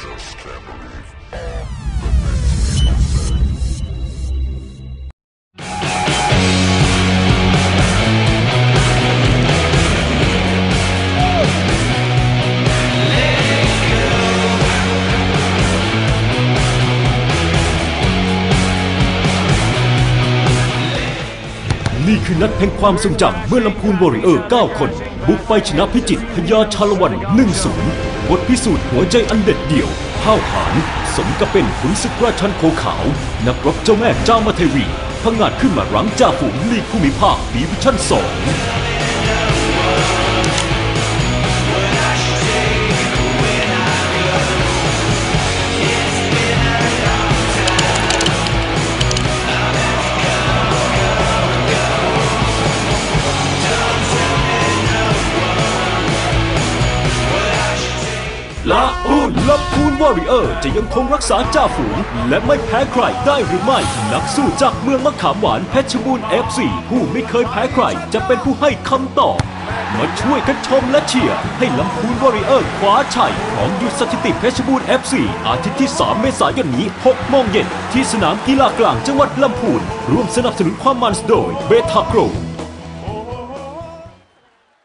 just can't believe all นี่คือนัดแห่งความทรงจำเมื่อลำพูนวอริเออร์ 9 คน บุกไปชนะพิจิตรพญาชาละวัน 1-0 บทพิสูจน์หัวใจอันเด็ดเดี่ยวห้าวหาญสมกับเป็นขุนศึกราชันโคขาว นักรบเจ้าแม่เจ้ามาเทวีพังงาดขึ้นมารั้งจ่าฝูงลีกภูมิภาคดีวิชั่น 2 ละอูนลำพูนวอริเออร์จะยังคงรักษาจ่าฝูง และไม่แพ้ใครได้หรือไม่ นักสู้จากเมืองมะขามหวานเพชรบูรณ์ FC ผู้ไม่เคยแพ้ใคร จะเป็นผู้ให้คำตอบ มาช่วยกันชมและเชียร์ให้ลำพูนวอริเออร์คว้าชัยของยุดสถิติเพชรบูรณ์ FC อาทิตย์ที่ 3 เมษายนนี้6โมงเย็นที่สนามกีฬากลางจังหวัดลำพูนร่วมสนับสนุนความมันโดยเบทาโกร